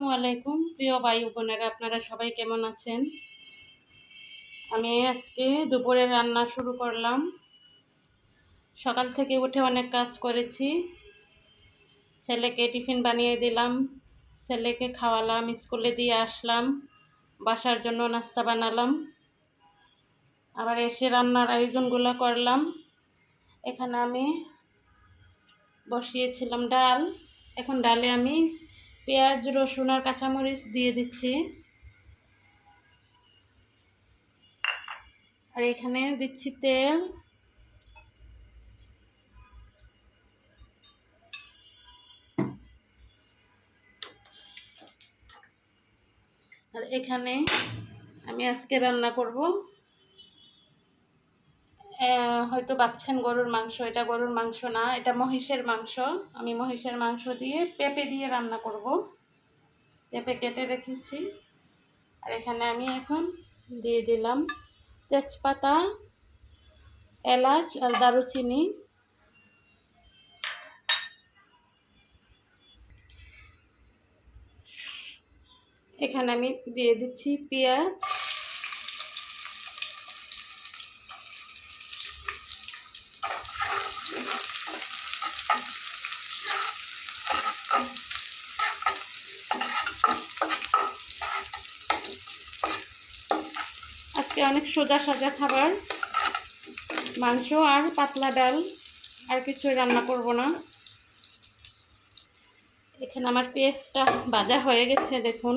আলাইকুম প্রিয় বায়ু বোনেরা, আপনারা সবাই কেমন আছেন? আমি আজকে দুপুরে রান্না শুরু করলাম। সকাল থেকে উঠে অনেক কাজ করেছি। ছেলেকে টিফিন বানিয়ে দিলাম। ছেলেকে খাওয়ালাম, স্কুলে দিয়ে আসলাম। বাসার জন্য নাস্তা বানালাম। আবার এসে রান্নার আয়োজনগুলো করলাম। এখানে আমি বসিয়েছিলাম ডাল। এখন ডালে আমি পেঁয়াজ, রসুন আর কাঁচামরিচ দিয়ে দিচ্ছি। আর এখানে দিচ্ছি তেল। আর এখানে আমি আজকে রান্না করব হয়তো ভাবছেন গরুর মাংস, এটা গরুর মাংস না, এটা মহিষের মাংস। আমি মহিষের মাংস দিয়ে পেঁপে দিয়ে রান্না করব। পেঁপে কেটে রেখেছি। আর এখানে আমি এখন দিয়ে দিলাম তেজপাতা, এলাচ আর দারুচিনি। এখানে আমি দিয়ে দিচ্ছি পেঁয়াজ। আজকে অনেক সোজা সাজা খাবার, মাংস আর পাতলা ডাল, আর কিছু রান্না করব না। এখানে আমার পেস্টটা ভাজা হয়ে গেছে, দেখুন।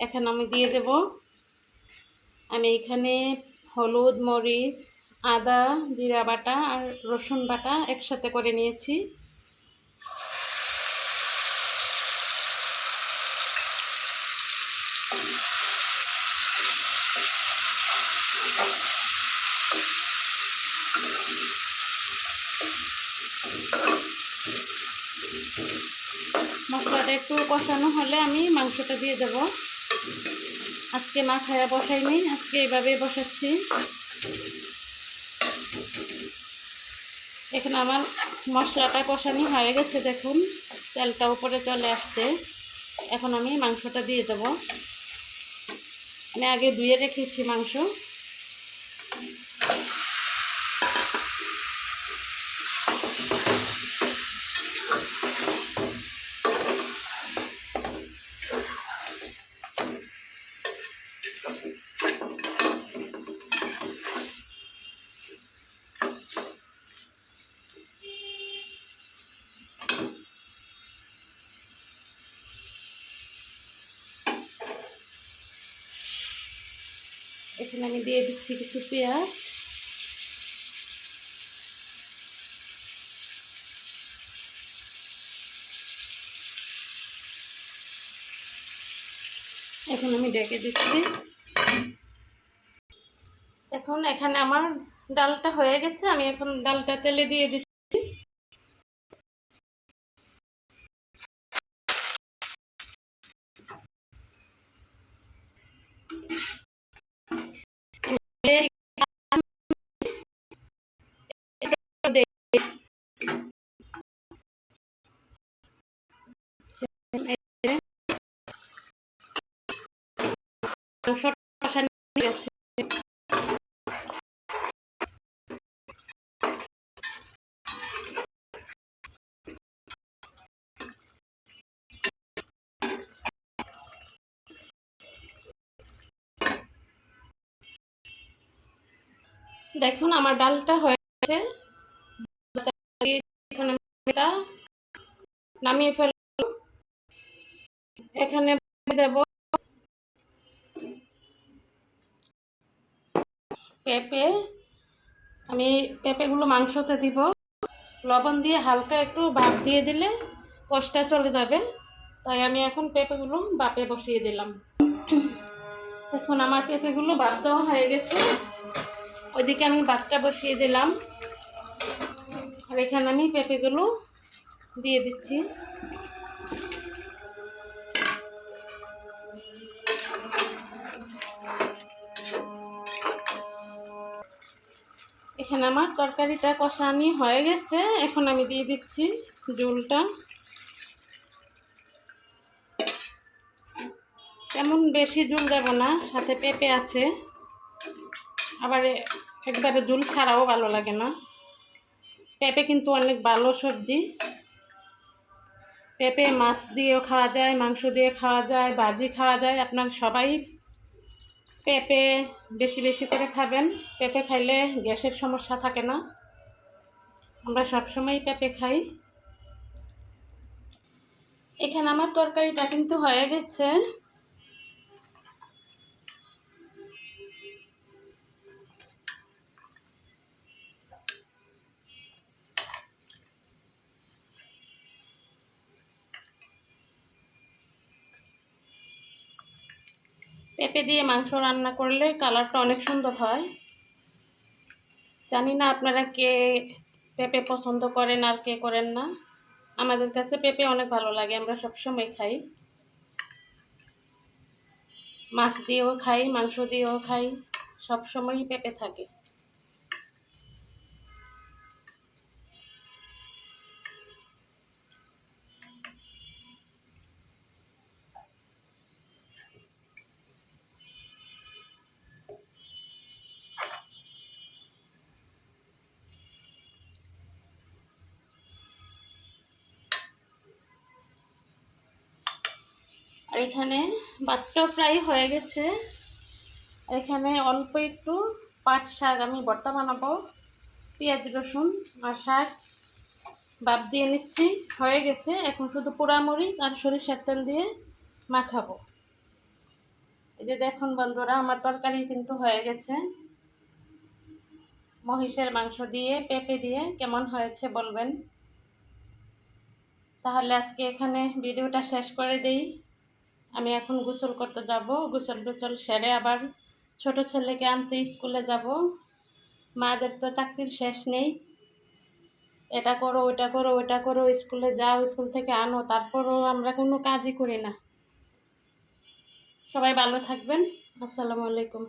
এখানে আমি দিয়ে দেব। আমি এখানে হলুদ, মরিচ, আদা, জিরা বাটা আর রসুন বাটা একসাথে করে নিয়েছি। মশলাটা একটু কষানো হলে আমি মাংসটা দিয়ে দেব। আজকে মা খায়া বসাইনি, আজকে এইভাবে বসাচ্ছি। এখানে আমার মশলাটা কষানি হয়ে গেছে দেখুন, তেলটা উপরে চলে আসছে। এখন আমি মাংসটা দিয়ে দেব। আমি আগে ধুয়ে রেখেছি মাংস। এখানে আমি দিয়ে দিচ্ছি কিছু পেঁয়াজ। এখন আমি ডেকে দিচ্ছি। এখন এখানে আমার ডালটা হয়ে গেছে, আমি এখন ডালটা তেলে দিয়ে দিচ্ছি। দেখুন আমার ডালটা হয়েছে। নামিয়ে ফেল এখানে দেব পেঁপে, আমি পেঁপেগুলো মাংসতে দিব। লবণ দিয়ে হালকা একটু ভাপ দিয়ে দিলে কষটা চলে যাবে। তাই আমি এখন পেঁপেগুলো বাপে বসিয়ে দিলাম। এখন আমার পেঁপেগুলো বাপ দেওয়া হয়ে গেছে। ওইদিকে আমি ভাতটা বসিয়ে দিলাম। আর এখানে আমি পেঁপেগুলো দিয়ে দিচ্ছি। এখানে আমার তরকারিটা কষানি হয়ে গেছে। এখন আমি দিয়ে দিচ্ছি জলটা তেমন বেশি জুল যাব না, সাথে পেঁপে আছে। আবার একবারে জুল ছাড়াও ভালো লাগে না। পেঁপে কিন্তু অনেক ভালো সবজি। পেঁপে মাছ দিয়েও খাওয়া যায়, মাংস দিয়ে খাওয়া যায়, ভাজি খাওয়া যায়। আপনার সবাই পেঁপে বেশি বেশি করে খাবেন। পেঁপে খাইলে গ্যাসের সমস্যা থাকে না। আমরা সবসময় পেঁপে খাই। এখানে আমার তরকারিটা কিন্তু হয়ে গেছে। পেঁপে দিয়ে মাংস রান্না করলে কালারটা অনেক সুন্দর হয়। জানি না আপনারা কে পেঁপে পছন্দ করেন আর কে করেন না। আমাদের কাছে পেঁপে অনেক ভালো লাগে, আমরা সবসময় খাই। মাছ দিয়েও খাই, মাংস দিয়েও খাই, সবসময়ই পেঁপে থাকে। আর এখানে ভাতটা প্রায় হয়ে গেছে। এখানে অল্প একটু পাট শাক আমি ভর্তা বানাবো, পেঁয়াজ, রসুন আর শাক। বাপ দিয়ে নিচ্ছি, হয়ে গেছে। এখন শুধু পোড়ামরিচ আর সরিষার তেল দিয়ে মাখাবো। এই যে দেখুন বন্ধুরা, আমার তরকারি কিন্তু হয়ে গেছে। মহিষের মাংস দিয়ে, পেঁপে দিয়ে কেমন হয়েছে বলবেন? তাহলে আজকে এখানে ভিডিওটা শেষ করে দেই। আমি এখন গোসল করতে যাব, গোসল গোসল সেরে আবার ছোট ছেলেকে আনতে স্কুলে যাব। মাদের তো চাকরির শেষ নেই। এটা করো ওটা করো ওটা করো, স্কুলে যাও, স্কুল থেকে আনো, তারপরও আমরা কোনো কাজই করি না। সবাই ভালো থাকবেন। আসসালামু আলাইকুম।